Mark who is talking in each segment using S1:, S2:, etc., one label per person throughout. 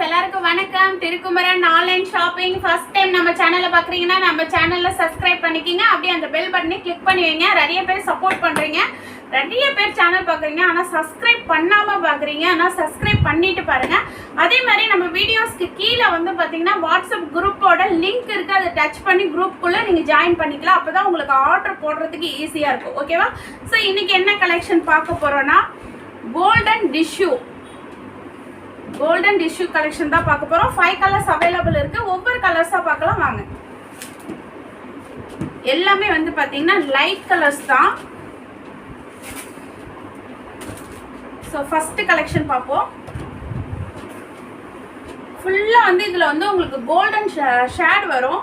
S1: Friends எல்லாருக்கும் வணக்கம். Thirukumaran online shopping first time நம்ம சேனலை பார்க்குறீங்கன்னா நம்ம சேனலில் சப்ஸ்கிரைப் பண்ணிக்கிங்க. அப்படியே அந்த பெல் பட்டனை கிளிக் பண்ணி வைங்க. நிறைய பேர் சப்போர்ட் பண்ணுறீங்க நிறைய பேர் சேனல் பார்க்குறீங்க ஆனால் சப்ஸ்கிரைப் பண்ணாமல் பார்க்குறீங்க ஆனால் சப்ஸ்கிரைப் பண்ணிட்டு பாருங்க. அதே மாதிரி நம்ம வீடியோஸ்க்கு கீழே வந்து பார்த்தீங்கன்னா வாட்ஸ்அப் குரூப்போட லிங்க் இருக்குது அதை டச் பண்ணி குரூப்புக்குள்ளே நீங்கள் ஜாயின் பண்ணிக்கலாம். அப்போ தான் உங்களுக்கு ஆர்டர் போடுறதுக்கு ஈஸியாக இருக்கும். ஓகேவா ஸோ இன்னைக்கு என்ன கலெக்ஷன் பார்க்க போகிறோன்னா golden tissue golden tissue collection தான் பார்க்க போகிறோம் ஃபைவ் கலர்ஸ் அவைலபிள் இருக்குது ஒவ்வொரு கலர்ஸாக பார்க்கலாம் வாங்க. எல்லாமே வந்து பார்த்தீங்கன்னா லைட் கலர்ஸ் தான். ஸோ ஃபஸ்ட்டு கலெக்ஷன் பார்ப்போம். ஃபுல்லாக வந்து இதில் வந்து உங்களுக்கு கோல்டன் ஷேட் வரும்.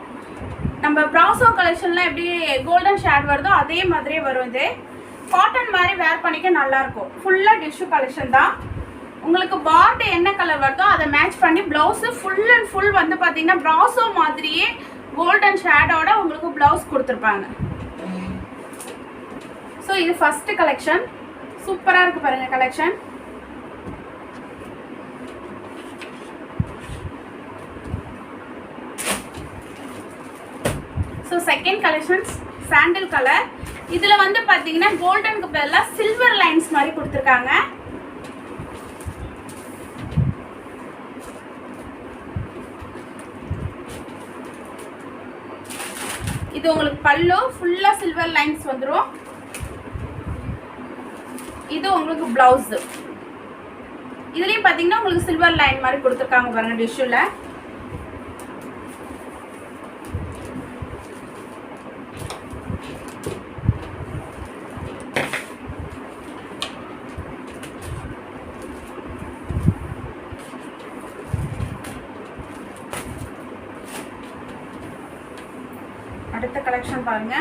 S1: நம்ம ப்ராசோ கலெக்ஷன்லாம் எப்படி கோல்டன் ஷேட் வருதோ அதே மாதிரியே வரும் இது. காட்டன் மாதிரி வேர் பண்ணிக்க நல்லாயிருக்கும் ஃபுல்லாக டிஷ்யூ கலெக்ஷன் தான். உங்களுக்கு பார்டு என்ன கலர் வருதோ அதை மேட்ச் பண்ணி ப்ளவுஸு ஃபுல் அண்ட் ஃபுல் வந்து பார்த்தீங்கன்னா ப்ராசோ மாதிரியே கோல்டன் ஷேடோட உங்களுக்கு ப்ளவுஸ் கொடுத்துருப்பாங்க. ஸோ இது ஃபஸ்ட்டு கலெக்ஷன் சூப்பராக இருக்குது பாருங்கள் collection so second collections sandal colour இதில் வந்து பார்த்தீங்கன்னா கோல்டனுக்கு பதிலாக சில்வர் லைன்ஸ் மாதிரி கொடுத்துருக்காங்க. இது உங்களுக்கு பல்லு ஃபுல்லா சில்வர் லைன்ஸ் வந்துடும் இது உங்களுக்கு பிளவுஸ் இதுலயும் பாத்தீங்கன்னா உங்களுக்கு சில்வர் லைன் மாதிரி கொடுத்துருக்காங்க பாருங்க டிஷ்யூல அடுத்த கலெக்ஷன் பாருங்க.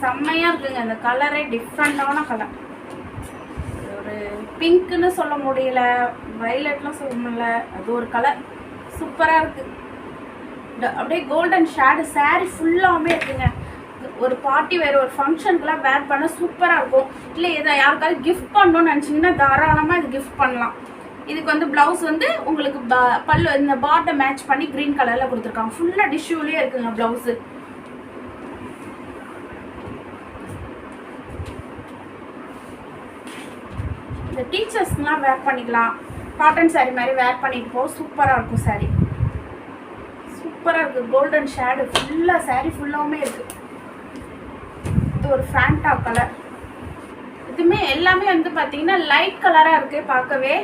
S1: செம்மையா இருக்குங்க. அந்த கலரே டிஃப்ரெண்டான கலர் ஒரு பிங்க்னு சொல்ல முடியல. வயலட்லாம் சொல்ல முடியல. அது ஒரு கலர் சூப்பரா இருக்கு. இந்த- அப்படியே கோல்டன் ஷேடு saree ஃபுல்லாவுமே இருக்குங்க. ஒரு பார்ட்டி வேறு ஒரு ஃபங்க்ஷனுக்குலாம் வேர் பண்ண சூப்பராக இருக்கும். இல்லை இதை யாருக்காவது கிஃப்ட் பண்ணணும்னு நினச்சிங்கன்னா தாராளமாக இது கிஃப்ட் பண்ணலாம். இதுக்கு வந்து ப்ளவுஸ் வந்து உங்களுக்கு பல்லு இந்த பாட்டை மேட்ச் பண்ணி க்ரீன் கலரில் கொடுத்துருக்காங்க. ஃபுல்லாக டிஷ்யூலேயே இருக்குங்க ப்ளவுஸு இந்த டீச்சர்ஸ்லாம் வேர் பண்ணிக்கலாம். காட்டன் saree மாதிரி வேர் பண்ணிட்டு போ சூப்பராக இருக்கும் saree. சூப்பராக இருக்குது கோல்டன் ஷேடு ஃபுல்லாக saree ஃபுல்லாவுமே இருக்குது இது ஒரு ஃபேண்டா கலர் இதுமே எல்லாமே வந்து பார்த்தீங்கன்னா லைட் கலராக இருக்குது பார்க்கவே.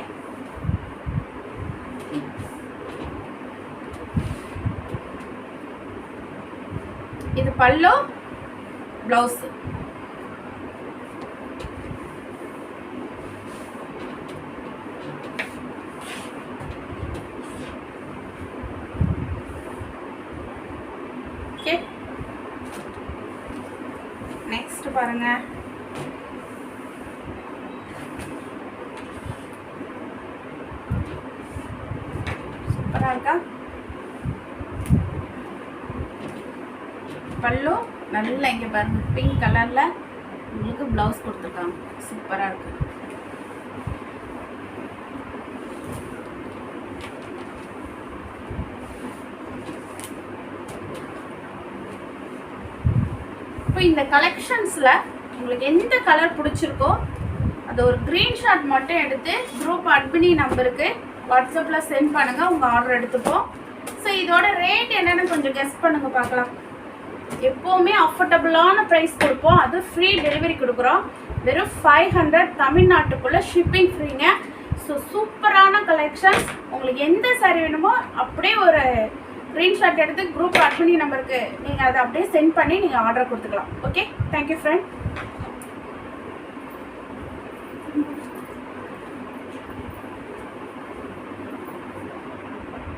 S1: இது பல்லு ப்ளவுஸ் ஓகே நெக்ஸ்ட் பாருங்க. சூப்பரா இருக்கா? பல்லு நல்லா இங்கே பாருங்கள் பிங்க் கலரில் உங்களுக்கு ப்ளவுஸ் கொடுத்துருக்காங்க. சூப்பராக இருக்கு. இப்போ இந்த கலெக்ஷன்ஸில் உங்களுக்கு எந்த கலர் பிடிச்சிருக்கோ அது ஒரு ஷாட் மட்டும் எடுத்து குரூப் அட்மினி நம்பருக்கு வாட்ஸ்அப்பில் சென்ட் பண்ணுங்கள் உங்கள் ஆர்டர் எடுத்துப்போம். ஸோ இதோட ரேட் என்னன்னு கொஞ்சம் கெஸ் பண்ணுங்கள் பார்க்கலாம். எப்போவுமே அஃபோர்டபுளான ப்ரைஸ் கொடுப்போம். அது ஃப்ரீ டெலிவரி கொடுக்குறோம். வெறும் ஃபைவ் ஹண்ட்ரட் தமிழ்நாட்டுக்குள்ளே ஷிப்பிங் ஃப்ரீங்க ஸோ சூப்பரான கலெக்ஷன்ஸ் உங்களுக்கு எந்த saree வேணுமோ அப்படியே ஒரு ஸ்க்ரீன்ஷாட் எடுத்து குரூப் அட்மினி நம்பருக்கு நீங்கள் அதை அப்படியே சென்ட் பண்ணி நீங்கள் ஆர்டர் கொடுத்துக்கலாம். Okay thank you friend